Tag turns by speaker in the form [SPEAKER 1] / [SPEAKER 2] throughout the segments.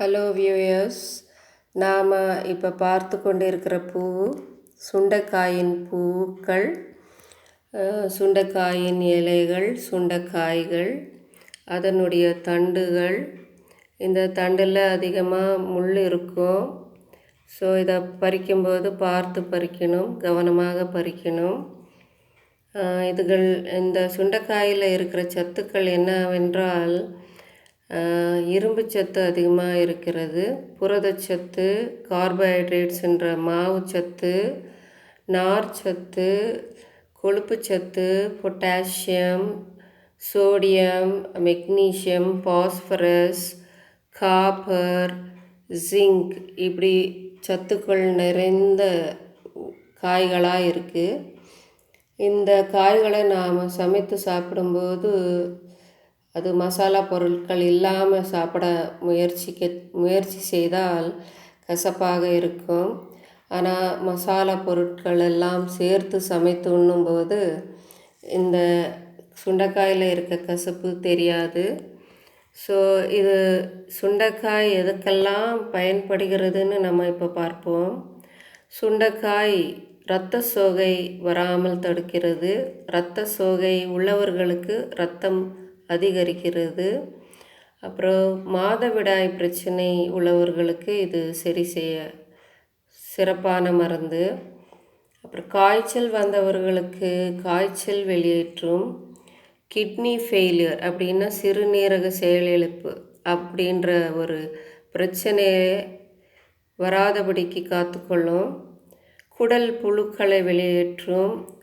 [SPEAKER 1] Hello viewers நாம் இப்போ பார்த்து கொண்டிருக்கிற பூ சுண்டைக்காயின் பூக்கள் சுண்டைக்காயின் இலைகள் சுண்டைக்காய்கள் அதனுடைய தண்டுகள். இந்த தண்டில் அதிகமாக முள் இருக்கும். ஸோ இதை பறிக்கும்போது பார்த்து பறிக்கணும் கவனமாக பறிக்கணும். இதுகள் இந்த சுண்டைக்காயில் இருக்கிற சத்துக்கள் என்னவென்றால் இரும்பு சத்து அதிகமாக இருக்கிறது. புரதச்சத்து கார்போஹைட்ரேட்ஸ் என்ற மாவு சத்து நார் potassium sodium magnesium phosphorus copper zinc இப்படி சத்துக்கள் நிறைந்த காய்களாக இருக்குது இந்த காய்களை நாம் சமைத்து சாப்பிடும்போது அது மசாலா பொருட்கள் இல்லாமல் சாப்பிட முயற்சிக்க முயற்சி செய்தால் கசப்பாக இருக்கும். ஆனால் மசாலா பொருட்கள் எல்லாம் சேர்த்து சமைத்து உண்ணும்போது இந்த சுண்டைக்காயில் இருக்க கசப்பு தெரியாது. ஸோ இது சுண்டைக்காய் எதுக்கெல்லாம் பயன்படுகிறதுன்னு நம்ம இப்போ பார்ப்போம். சுண்டைக்காய் இரத்த சோகை வராமல் தடுக்கிறது. இரத்த சோகை உள்ளவர்களுக்கு இரத்தம் அதிகரிக்கிறது. அப்புறம் மாதவிடாய் பிரச்சனை உள்ளவர்களுக்கு இது சரி செய்ய சிறப்பான மருந்து. அப்புறம் காய்ச்சல் வந்தவர்களுக்கு காய்ச்சல் வெளியேற்றும். கிட்னி ஃபெயிலியர் அப்படின்னா சிறுநீரக செயலிழப்பு அப்படின்ற ஒரு பிரச்சனையை வராதபடிக்கு காத்துக்கொள்ளும். குடல் புழுக்களை வெளியேற்றும்.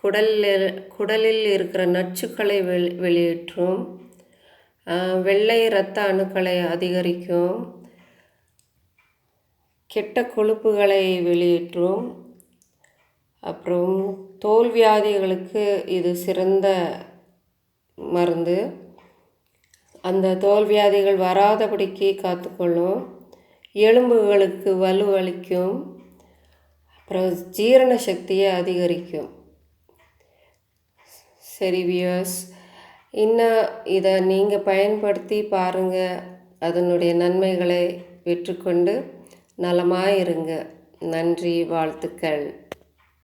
[SPEAKER 1] குடலில் குடலில் இருக்கிற நச்சுக்களை வெளி வெளியேற்றும். வெள்ளை இரத்த அணுக்களை அதிகரிக்கும். கெட்ட கொழுப்புகளை வெளியேற்றும். அப்புறம் தோல் வியாதிகளுக்கு இது சிறந்த மருந்து. அந்த தோல் வியாதிகள் வராதபடிக்கு காத்துக்கொள்ளும். எலும்புகளுக்கு வலுவளிக்கும் அப்புறம் ஜீரண சக்தியை அதிகரிக்கும். சரி வியர்ஸ் இன்னும் இதை நீங்கள் பயன்படுத்தி பாருங்கள் அதனுடைய நன்மைகளை பெற்றுக்கொண்டு நலமாக இருங்க நன்றி வாழ்த்துக்கள்.